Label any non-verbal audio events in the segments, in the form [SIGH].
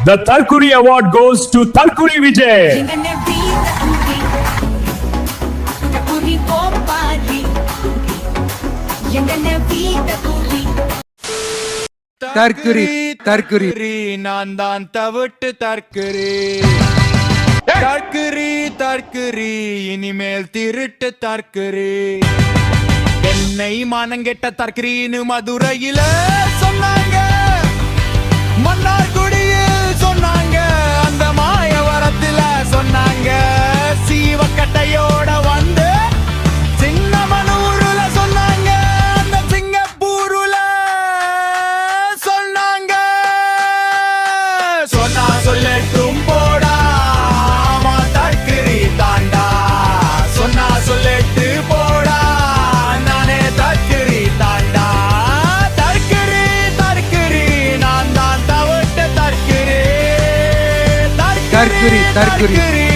The Thalkuri Award goes to Thalkuri Vijay. தற்குறி தற்குறி நான் தான் தவிட்டு தற்குறி தற்குறி தற்குறி இனிமேல் திருட்டு தற்குறி என்னை மானங்கெட்ட தற்குறின்னு மதுரையில சொன்னாங்க. மன்னார்குடியில் சீவக்கட்டையோட வந்து சின்னமனூருல சொன்னாங்க. அந்த சிங்கப்பூருல சொன்னாங்க. சொன்னா சொல்லட்டும் போடா ஆமா தற்கிரி தாண்டா. சொன்னா சொல்லட்டு போடா நானே தற்கிரி தாண்டா. தற்கிரி தற்கிரி நான் தான் தவிட்டு தற்குறி, தற்குறி.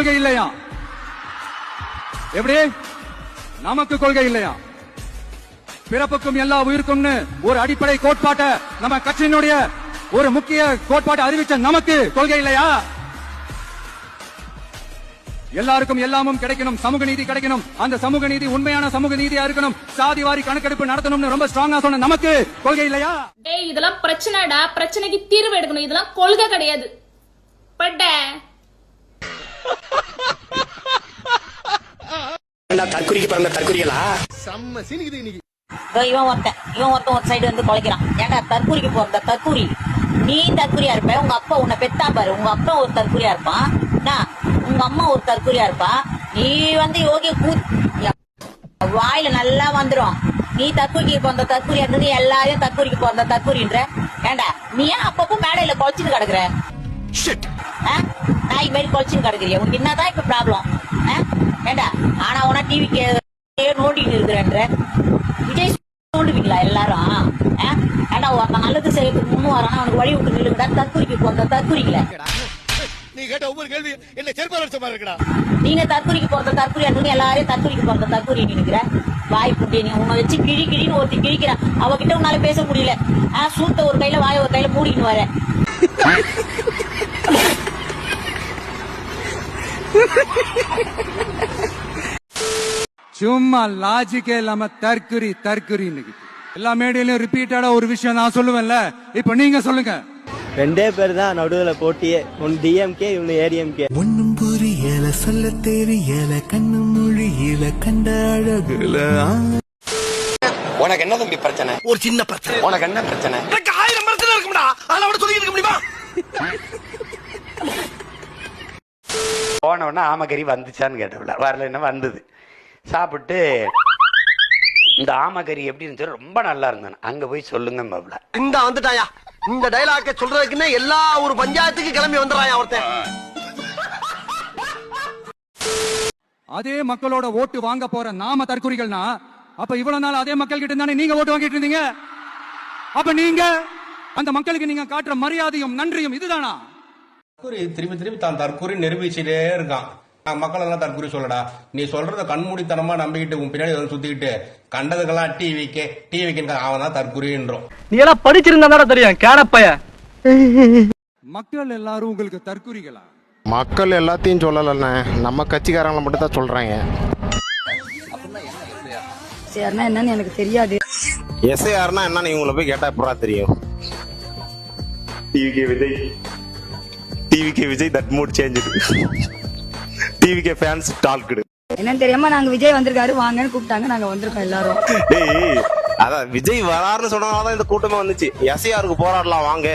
கொள்கை இல்லையா? எப்படி? நமக்கு கொள்கை இல்லையா? பிறப்புக்கும் எல்லா உயிருக்கும்னு ஒரு அடிப்படை கோட்பாட்டை நம்ம கட்சியினுடைய ஒரு முக்கிய கோட்பாட்டை அறிவிச்ச நமக்கு கொள்கை இல்லையா? எல்லாருக்கும் எல்லாமும் கிடைக்கணும் சமூக நீதி கிடைக்கணும். அந்த சமூக நீதி உண்மையான சமூக நீதியா இருக்கணும். சாதி வாரி கணக்கெடுப்பு நடத்தணும்னு ரொம்ப ஸ்ட்ராங்கா சொன்ன நமக்கு கொள்கை இல்லையா? டேய் இதெல்லாம் பிரச்சனைடா. பிரச்சனைக்கு தீர்வு எடுக்கணும். இதெல்லாம் கொள்கை கிடையாது. பட்ட. தற்குறிக்கு பிறந்த தற்குறிகளா இதோ இவன் ஒருத்தன் இவன் ஒருத்தன் ஒரு சைடு வந்து குலைக்கிறான் ஏன்டா தற்கூரிக்கு போறத தற்கூரி நீ தற்கூரியா இருப்ப? உங்க அப்பா உன்னை பெத்தா பாரு. உங்க அப்பா ஒரு தற்கூரியா இருப்பான். என்ன? உங்க அம்மா ஒரு தற்கூரியா இருப்பா? நீ வந்து யோகி வாயில நல்லா வந்துரும். நீ தற்கூரிக்கு பிறந்த தற்கூரியா இருந்தது எல்லாரையும் தற்கூரிக்கு பிறந்த தற்கூரின்ற ஏன்டா நீ ஏன் அப்பப்போ மேடையில குலைச்சிட்டு கிடக்குற? ஆ? நாய் மாதிரி குலைச்சிட்டு கிடக்குறிய. உனக்கு என்னதான் இப்ப ப்ராப்ளம் ஏண்டா? ஆனா உன டிவிக்கு நோண்டிட்டு இருக்கிறேன்ற. விஜய் தோண்டுவீங்களா எல்லாரும்? ஏண்டா ஒருத்தன் நல்லது செய்யறதுக்கு முன்னு வரானா? அவனுக்கு வழி விட்டு நில்லுங்கடா. தற்கொலைக்கு போறத தற்கொலைக்கல நீ கேட்ட ஒவ்வொரு கேள்வி என்ன செருப்பால் அடிச்ச மாதிரி இருக்கடா. நீங்க தற்கொலைக்கு போறத தற்கொலை இருக்கு எல்லாரையும் தற்கொலைக்கு போறத தற்கொலை நினைக்கிற? வாய் புட்டி நீ உன்னை வச்சு கிழி கிழின்னு ஒருத்தி கிழிக்கிற. அவகிட்ட உன்னால பேச முடியல. சூத்த ஒரு கையில வாய ஒரு கையில மூடிக்கின்னு வர. சும்மா லாஜிக்கே இல்லாம தற்குறி தற்குறி எல்லா மேடையிலும் ரிப்பீட்டடா ஒரு விஷயம் நான் சொல்லுவேன்ல. இப்ப நீங்க சொல்லுங்க. ரெண்டே பேர் தான் நடுவுல போட்டியே. ஒன்னு டிஎம்கே இவனு ஏடிஎம்கே ஒன்னும் புரியல சொல்ல தெரியல கண்ணு மொழியில கண்ட அழகுல. உனக்கு என்ன தம்பி பிரச்சனை? ஒரு சின்ன பிரச்சனை. உனக்கு என்ன பிரச்சனை எனக்கு ஆயிரம் பிரச்சனை இருக்கும்டா ஆனா அவட சொல்லி இருக்க முடியுமா போன உடனே ஆமகறி வந்துச்சான்னு கேட்டவில்ல. வரல என்ன வந்தது. சாப்பிட்டு இந்த ஆமகறி எப்படி இருந்துச்சு ரொம்ப நல்லா இருந்தானே அங்க போய் சொல்லுங்க மாப்ள இந்த வந்துட்டாயா? இந்த டைலாக்க சொல்றதுக்குன்னே எல்லா ஒரு பஞ்சாயத்துக்கு கிளம்பி வந்துடுறாயா ஒருத்தன்? அதே மக்களோட ஓட்டு வாங்க போற நாம தற்குறிகள்னா அப்ப இவ்வளவு நாள் அதே மக்கள் கிட்ட தானே நீங்க ஓட்டு வாங்கிட்டு இருந்தீங்க? அப்ப நீங்க அந்த மக்களுக்கு நீங்க காட்டுற மரியாதையும் நன்றியும் இதுதானா? தற்கூரி திரும்பி திரும்பி தான் தற்கூரி நிரூபிச்சுட்டே இருக்கான். நான் மக்கள் எல்லாம் தற்கூரி சொல்லடா. நீ சொல்றத கண்மூடித்தனமா நம்பிக்கிட்டு உன் பின்னாடி வந்து சுத்திக்கிட்டு கண்டதுக்கெல்லாம் டிவிக்கு டிவிக்கு அவன் தான் தற்கூரின்றோம் நீ எல்லாம் படிச்சிருந்தா தெரியும் கேனப்பைய மக்கள் எல்லாரும் உங்களுக்கு தற்குறிகளா மக்கள் எல்லாத்தையும் சொல்லலண்ணே. நம்ம கட்சிக்காரங்களை மட்டும் தான் சொல்றாங்க சரினா என்னன்னு எனக்கு தெரியாது. எஸ்ஐஆர்னா என்னன்னு இவங்களை போய் கேட்டா எப்படா தெரியும்? TVK Vijay. TVK Vijay that mood change TVK fans டால்குடு என்னன்னு தெரியாம நாங்க விஜய் வந்திருக்காரு வாங்கன்னு கூப்பிட்டாங்க நாங்க வந்திருக்கோம் எல்லாரும். டேய் அதான் விஜய் வராருன்னு சொன்னதால தான் இந்த கூட்டமே வந்துச்சு. எஸ்ஐஆருக்கு போராடலாம் வாங்க.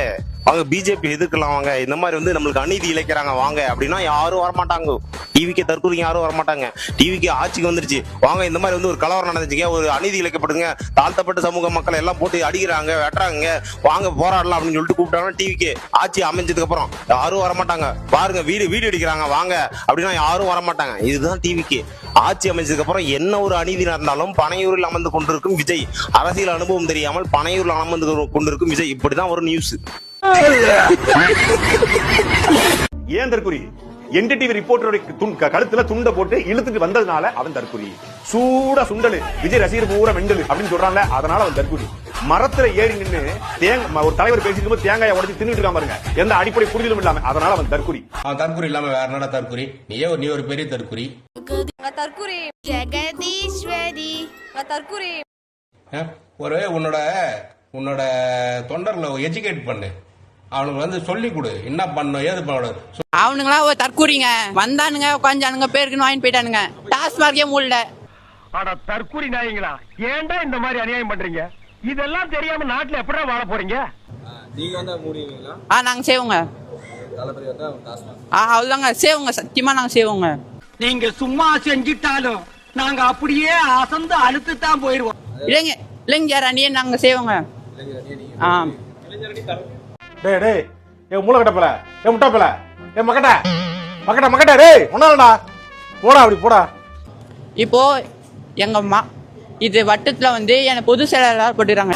வாங்க பிஜேபி எதிர்க்கலாம் வாங்க இந்த மாதிரி வந்து நம்மளுக்கு அநீதி இழைக்கிறாங்க வாங்க. அப்படின்னா யாரும் வரமாட்டாங்க. டிவிக்கு தற்கொலை யாரும் வரமாட்டாங்க. டிவிக்கு ஆட்சிக்கு வந்துருச்சு. வாங்க இந்த மாதிரி வந்து ஒரு கலவரம் நடந்துச்சுங்க. ஒரு அநீதி இழைக்கப்படுங்க தாழ்த்தப்பட்ட சமூக மக்கள் எல்லாம் போட்டு அடிக்கிறாங்க வெட்டுறாங்க வாங்க போராடலாம் அப்படின்னு சொல்லிட்டு கூப்பிட்டாங்கன்னா டிவிக்கு ஆட்சி அமைஞ்சதுக்கு அப்புறம் யாரும் வரமாட்டாங்க. பாருங்க வீடு வீடு அடிக்கிறாங்க வாங்க. அப்படின்னா யாரும் வரமாட்டாங்க. இதுதான் டிவிக்கு ஆட்சி அமைச்சதுக்கு அப்புறம் என்ன ஒரு அநீதி நடந்தாலும் பனையூரில் அமர்ந்து கொண்டிருக்கும் விஜய். அரசியல் அனுபவம் தெரியாமல் பனையூரில் அமர்ந்து கொண்டிருக்கும் விஜய். இப்படிதான் ஒரு நியூஸ் ஏன் தற்குறி என்டிடிவி ரிப்போர்ட்டருடைய துண் க- கழுத்துல துண்டை போட்டு இழுத்துட்டு வந்ததுனால அவன் தற்குறி சூடா சுண்டலு. விஜய் ரசிகர் பூரா மெண்டலு அப்படின்னு சொல்றான்ல அதனால அவன் தற்குறி மரத்துல ஏறி நின்னு தேங்க ஒரு தலைவர் பேசிட்டு இருக்கும்போது தேங்காயை உடைச்சு தின்னுட்டு இருக்கான் பாருங்க. எந்த அடிப்படை புரிதலும் இல்லாம அதனால அவன் தற்குறி அவன் தற்குறி இல்லாம வேற என்னடா தற்குறி நீயே ஒரு நீ ஒரு பெரிய தற்குறி தற்குறி ஜெகதீஸ்வரி. தற்குறி? ஒரு உன்னோட உன்னோட தொண்டர்ல எஜுகேட் பண்ணு. அவனுக்கு வந்து சொல்லி கொடு. என்ன பண்ணும் ஏது பண்ணணும்? அவனுங்களா ஒரு தற்கூறிங்க. வந்தானுங்க உட்காந்துனுங்க பேருக்குன்னு வாங்கிட்டு போயிட்டானுங்க. டாஸ்மார்க்கே மூடல. அட தற்குறி நாயங்களா. ஏன்டா இந்த மாதிரி அநியாயம் பண்றீங்க? இதெல்லாம் தெரியாம நாட்டுல எப்படா வாழ போறீங்க? ஆ நாங்க செய்வோங்க. ஆ அவ்வளோதாங்க செய்வோங்க சத்தியமா நாங்க செய்வோங்க. நீங்க சும்மா செஞ்சிட்டாலும் நாங்க அப்படியே அசந்து அழுத்து தான் போயிருவோம் இல்லைங்க இளைஞர் அணியே நாங்க செய்வோங்க. ஆ. டேய் டேய் ஏ மூளை கட்டப்பல ஏ முட்டாப்பல ஏ மக்கட்ட மக்கட்ட மக்கட்ட டேய் ஒன்னாலடா போடா அப்படி போடா. இப்போ எங்க மா இது வட்டத்துல வந்து என்னை பொது செயலாளர் போட்டுக்கிறாங்க.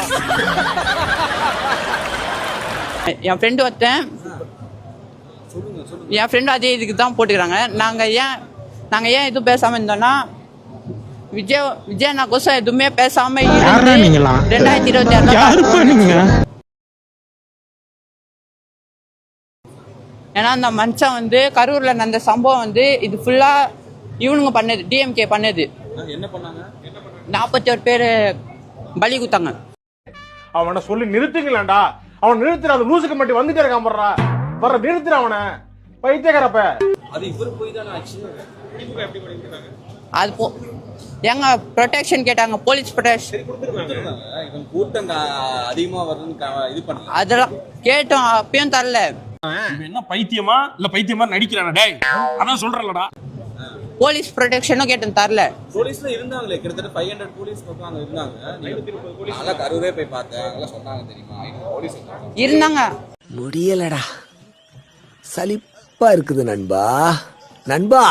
என் ஃப்ரெண்டு ஒருத்தன் என் ஃப்ரெண்டு அதே இதுக்கு தான் போட்டுக்கிறாங்க. நாங்க ஏன் நாங்க ஏன் எதுவும் பேசாம இருந்தோம்னா விஜய் விஜய் நான் கோசம் எதுவுமே பேசாம இருந்து ரெண்டாயிரத்தி இருபத்தி ஆறு ஏன்னா அந்த மனுஷன் வந்து கரூர்ல நடந்த சம்பவம் வந்து இது ஃபுல்லா இவனுங்க பண்ணது டிஎம்கே பண்ணது. என்ன பண்ணாங்க? நாற்பத்தி ஒரு பேர் பலி குத்தாங்க. அவனை சொல்லி நிறுத்துங்களேன்டா. அவன் நிறுத்துற அந்த லூசுக்கு மட்டும் வந்துட்டே இருக்கான் போடுறா வர நிறுத்துற அவனை. பைத்தியக்காரப்ப. அது இவரு போய் தானே அது போ எங்க ப்ரொடெக்ஷன் கேட்டாங்க போலீஸ் ப்ரொடெக்ஷன் கூட்டம் அதிகமா வருதுன்னு இது பண்ணல. அதெல்லாம் கேட்டோம் அப்பயும் தரல. என்ன பைத்தியமா? இல்ல பைத்தியமா நடிக்கிறானா டேய். அதான் சொல்றலடா போலீஸ் ப்ரொடெக்ஷனும் கேட்டோம் தரல. போலீஸ்ல இருந்தாங்களே கிட்டத்தட்ட ஃபைவ் ஹண்ட்ரட் போலீஸ் பக்கம் அங்க இருந்தாங்க அதெல்லாம் கரூரே போய் பார்த்தேன். அதெல்லாம் சொன்னாங்க தெரியுமா? போலீஸ் இருந்தாங்க. முடியலடா. சலிப்பா இருக்குது நண்பா. நண்பா.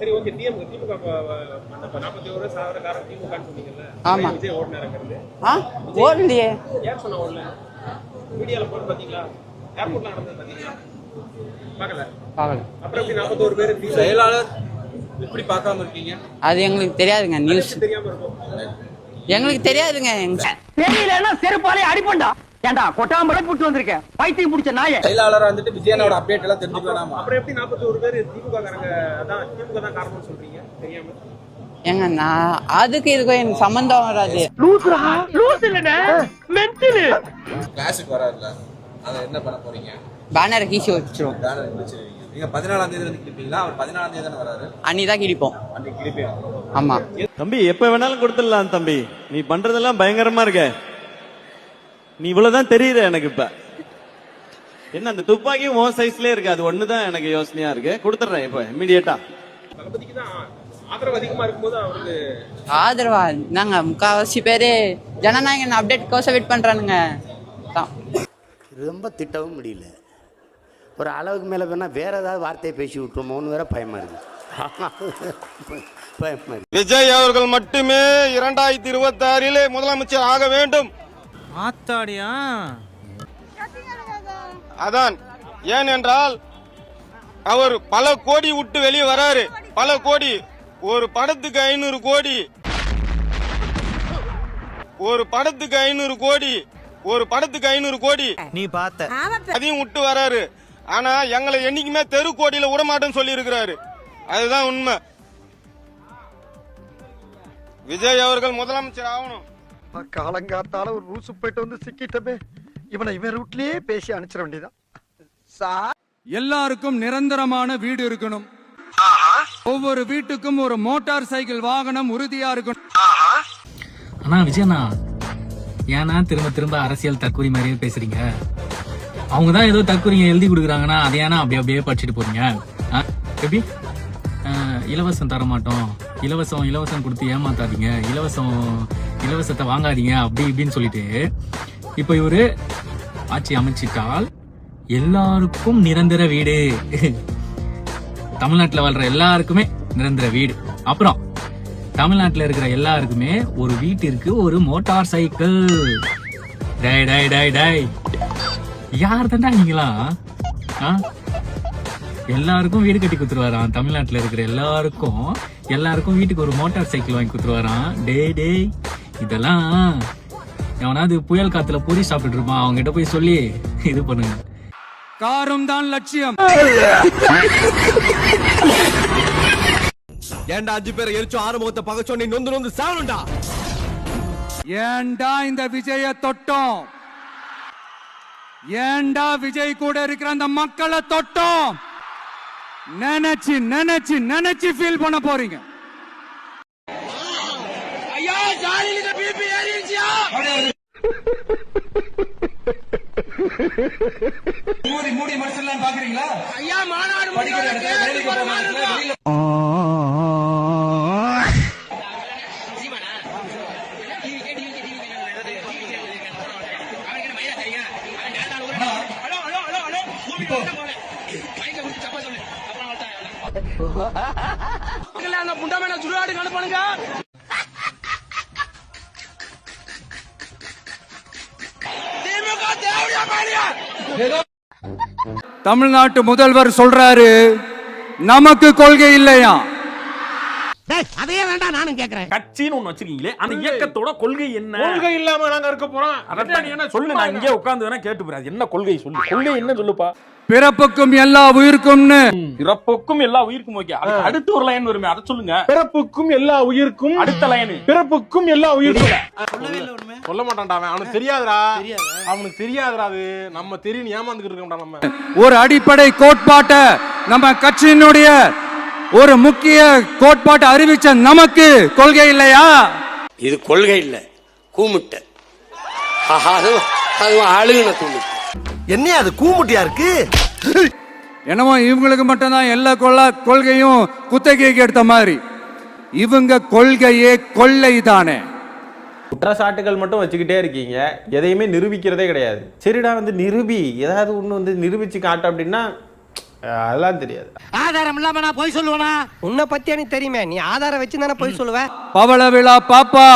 சரி ஓகே டிஎம் திமுக நாற்பத்தி ஒரு சாவர காரணம் திமுகன்னு சொன்னீங்கல்ல? ஆமா. விஜய் ஓடினார் இருக்கிறது ஆ? ஓடலையே. யார் சொன்ன ஓடல மீடியால போட்டு பாத்தீங்களா செயலாளர் எப்படி பார்க்காம இருக்கீங்க? அது எங்களுக்கு தெரியாதுங்க நியூஸ் தெரியாம இருக்கும். எங்களுக்கு தெரியாதுங்க எங்க தெரியலன்னா செருப்பாலே அடிப்பண்டா. ஏண்டா கொட்டாம்பரை புட்டு வந்திருக்கேன். பைத்தியம் பிடிச்ச நாய. செயலாளரா வந்துட்டு விஜயனோட அப்டேட் எல்லாம் தெரிஞ்சுக்க வேணாமா? அப்புறம் எப்படி நாற்பத்தோரு பேர் திமுக காரங்க அதான் திமுக தான் காரணம்னு சொல்றீங்க? தெரியாம? ஏங்க நான் அதுக்கு இதுக்கும் எனக்கு சம்மந்தம் வராது. லூசுரா? லூசு இல்லனே மென்டலு கிளாஸுக்கு வராதுல. அதை என்ன பண்ண போறீங்க? பேனர் கீசி வச்சிரும் பேனர் முடிச்சிருவீங்க நீங்க பதினாலாம் தேதி வந்து கிளிப்பீங்களா அவர் பதினாலாம் தேதி தானே வராரு? அன்னி தான் கிடிப்போம் அன்னைக்கு கிளிப்பேன் ஆமா. தம்பி எப்ப வேணாலும் கொடுத்துடலாம் தம்பி. நீ பண்றதெல்லாம் பயங்கரமா இருக்க. நீ இவ்வளவுதான் தெரியுற எனக்கு இப்ப. என்ன அந்த துப்பாக்கியும் உன் சைஸ்லயே இருக்கு. அது ஒண்ணுதான் எனக்கு யோசனையா இருக்கு. கொடுத்துட்றேன் இப்ப இமீடியட்டா ஆதரவு அதிகமா இருக்கும்போது அவருக்கு ஆதரவா? நாங்க முக்காவாசி பேரு ஜனநாயகன் அப்டேட் கோசம் வெயிட் பண்றானுங்க. ரொம்ப திட்டவும் முடியல. ஒரு அளவுக்கு மேலே வேணா வேற ஏதாவது வார்த்தையை பேசி விட்டுருமோன்னு வேற பயமா இருக்கு. பயமா இருக்கு. விஜய் அவர்கள் மட்டுமே இரண்டாயிரத்தி இருபத்தி ஆறிலே முதலமைச்சர் ஆக வேண்டும். ஆத்தாடியா? அதான் ஏனென்றால் அவர் பல கோடி விட்டு வெளியே வராரு. பல கோடி ஒரு படத்துக்கு ஐநூறு கோடி. ஒரு படத்துக்கு ஐநூறு கோடி. ஒரு படத்துக்கு ஐநூறு கோடி. நீ பார்த்த. அதையும் விட்டு வராரு. ஆனா எங்களை என்னைக்குமே தெரு கோடியில விட மாட்டேன்னு சொல்லி இருக்கிறாரு அதுதான் உண்மை. விஜய் அவர்கள் முதலமைச்சர் ஆகணும். காலங்காத்தால ஒரு ரூசு போயிட்டு வந்து சிக்கிட்டமே. இவனை இவன் ரூட்லயே பேசி அனுப்பிச்சிட வேண்டியதான் சார். எல்லாருக்கும் நிரந்தரமான வீடு இருக்கணும். ஒவ்வொரு வீட்டுக்கும் ஒரு மோட்டார் சைக்கிள் வாகனம் உறுதியா இருக்கணும். ஆனா விஜயண்ணா ஏன்னா திரும்ப திரும்ப அரசியல் தற்கொலை மாதிரியே பேசுறீங்க. அவங்க தான் ஏதோ தற்கொலைங்க எழுதி கொடுக்குறாங்கன்னா அதை ஏன்னா அப்படி அப்படியே படிச்சுட்டு போறீங்க. ஆ, எப்படி? இலவசம் தர மாட்டோம் இலவசம் இலவசம் கொடுத்து ஏமாத்தாதீங்க. இலவசம் இலவசத்தை வாங்காதீங்க அப்படி இப்படின்னு சொல்லிட்டு இப்போ இவரு ஆட்சி அமைச்சிட்டால் எல்லாருக்கும் நிரந்தர வீடு. [LAUGHS] தமிழ்நாட்டில் வாழ்ற எல்லாருக்குமே நிரந்தர வீடு. அப்புறம் தமிழ்நாட்டுல இருக்கிற எல்லாருக்குமே ஒரு வீட்டிற்கு ஒரு மோட்டார் சைக்கிள். டை டை டை டை யார் தாண்டா நீங்களா? ஆ? எல்லாருக்கும் வீடு கட்டி குத்துருவாராம் தமிழ்நாட்டுல இருக்கிற எல்லாருக்கும் எல்லாருக்கும் வீட்டுக்கு ஒரு மோட்டார் சைக்கிள் வாங்கி குத்துருவாராம் டேய் டேய். இதெல்லாம் எவனாவது புயல் காத்துல பூரி சாப்பிட்டுட்டு இருப்பான் அவங்க கிட்ட போய் சொல்லி இது பண்ணுங்க. காரும் தான் லட்சியம். [LAUGHS] ஏன்டா அஞ்சு பேரை எரிச்சோம் ஆறு முகத்தை பகச்சோம் நீ நொந்து நொந்து சாவணும்டா ஏன்டா இந்த விஜய தொட்டோம்? ஏன்டா விஜய் கூட இருக்கிற அந்த மக்களை தொட்டோம்? நினைச்சு நினைச்சு நினைச்சு ஃபீல் பண்ண போறீங்க. தமிழ்நாட்டு முதல்வர் சொல்றாரு நமக்கு கொள்கை இல்லையா? அதையே வேண்டாம் நானும் கேக்குறேன். கட்சின்னு ஒண்ணு வச்சிருக்கீங்களே அந்த இயக்கத்தோட கொள்கை என்ன? கொள்கை இல்லாம நாங்க இருக்க போறோம். அதான் நீ என்ன சொல்லு நான் இங்கே உட்கார்ந்து வேணா கேட்டு போறேன் அது என்ன கொள்கை சொல்லு? கொள்கை என்ன சொல்லுப்பா? பிறப்புக்கும் எல்லா உயிருக்கும்னு. பிறப்புக்கும் எல்லா உயிருக்கும் ஓகே. அடுத்து ஒரு லைன் வருமே அதை சொல்லுங்க. பிறப்புக்கும் எல்லா உயிருக்கும். அடுத்த லைன் பிறப்புக்கும் எல்லா உயிருக்கும். சொல்ல மாட்டான்டா அவன். அவனுக்கு தெரியாதுடா. அவனுக்கு தெரியாதுடா அது. நம்ம தெரியும் ஏமாந்துக்கிட்டு இருக்கோம்டா நம்ம. ஒரு அடிப்படை கோட்பாட்டை நம்ம கட்சியினுடைய ஒரு முக்கிய கோட்பாட்டை அறிவிச்ச நமக்கு கொள்கை இல்லையா? இது கொள்கை இல்ல. கூமுட்டை. அதுவும் அதுவும் அழுகுன கூமுட்டை. என்ன அது கூமுட்டியா இருக்கு? என்னமோ இவங்களுக்கு மட்டும்தான் எல்லா கொள்ள கொள்கையும் குத்தகைக்கு எடுத்த மாதிரி. இவங்க கொள்கையே கொள்ளை தானே குற்றச்சாட்டுகள் மட்டும் வச்சுக்கிட்டே இருக்கீங்க. எதையுமே நிரூபிக்கிறதே கிடையாது. சரிடா வந்து நிரூபி. ஏதாவது ஒண்ணு வந்து நிரூபிச்சு காட்டு அப்படின்னா அதெல்லாம் தெரியாது. ஆதாரம் இல்லாம நான் போய் சொல்லுவேனா? உன்னை பத்தி எனக்கு தெரியுமே. நீ ஆதாரம் வச்சு தானே போய் சொல்லுவ? பவள விழா பாப்பா!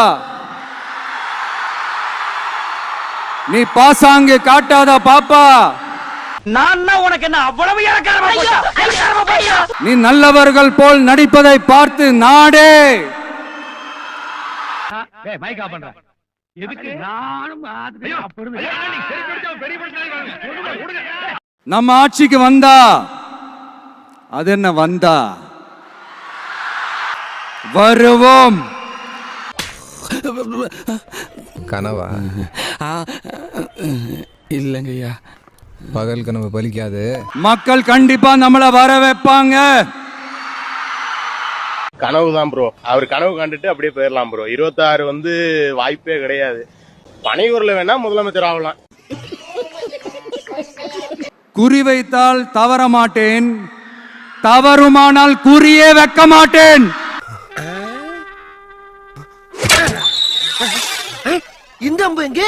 நீ பாசாங்கு காட்டாத பாப்பா. நான் உனக்கு என்ன அவ்வளவு நீ நல்லவர்கள் போல் நடிப்பதை பார்த்து நாடே. நம்ம ஆட்சிக்கு வந்தா. அது என்ன வந்தா? வருவோம். கனவா? இல்லைங்கய்யா. பகல் கனவு பலிக்காது. மக்கள் கண்டிப்பா நம்மள வர வைப்பாங்க. கனவு தான் ப்ரோ அவர் கனவு கண்டுட்டு அப்படியே போயிடலாம் ப்ரோ இருபத்தாறு வந்து வாய்ப்பே கிடையாது. பனையூர்ல வேணா முதலமைச்சர் ஆகலாம். குறி வைத்தால் தவற மாட்டேன். தவறுமானால் குறியே வைக்க மாட்டேன். இந்த அம்பு எங்க?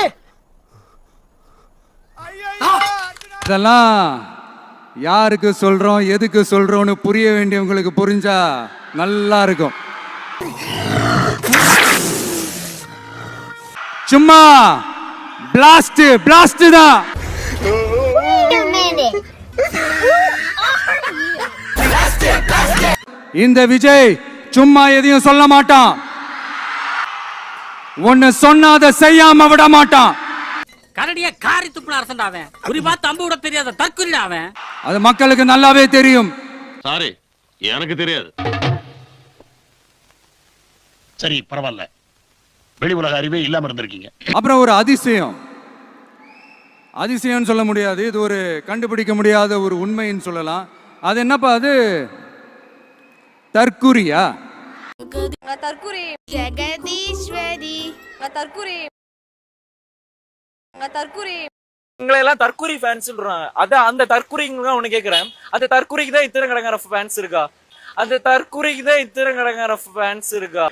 இதெல்லாம் யாருக்கு சொல்றோம் எதுக்கு சொல்றோம்னு புரிய வேண்டியவங்களுக்கு புரிஞ்சா நல்லா இருக்கும். சும்மா பிளாஸ்ட் பிளாஸ்ட் தான். இந்த விஜய் சும்மா எதையும் சொல்ல மாட்டான். ஒன்னு சொன்னாத அதை செய்யாம விட மாட்டான். கரடிய காரி துப்புன அரசன் அவன். குறி பார்த்து அம்பு விட தெரியாத தற்குறிடா அவன். அது மக்களுக்கு நல்லாவே தெரியும். சாரி எனக்கு தெரியாது. சரி பரவாயில்ல. வெளி உலக அறிவே இல்லாம இருந்திருக்கீங்க. அப்புறம் ஒரு அதிசயம். அதிசயம்னு சொல்ல முடியாது. இது ஒரு கண்டுபிடிக்க முடியாத ஒரு உண்மைன்னு சொல்லலாம். அது என்னப்பா அது? தற்குறியா தற்குறி ஜெகதீஸ்வரி தற்குறி தற்கூரி எல்லாம் தற்கூரி ஃபேன்ஸ் சொல்றாங்க. அதான் அந்த தற்கூரிங்க தான் கேக்குறேன். அந்த தற்கூரிக்கு தான் இத்தனை கடங்கார ஃபேன்ஸ் இருக்கா? அந்த தற்கூரிக்கு தான் இத்தனை கடங்கார ஃபேன்ஸ் இருக்கா?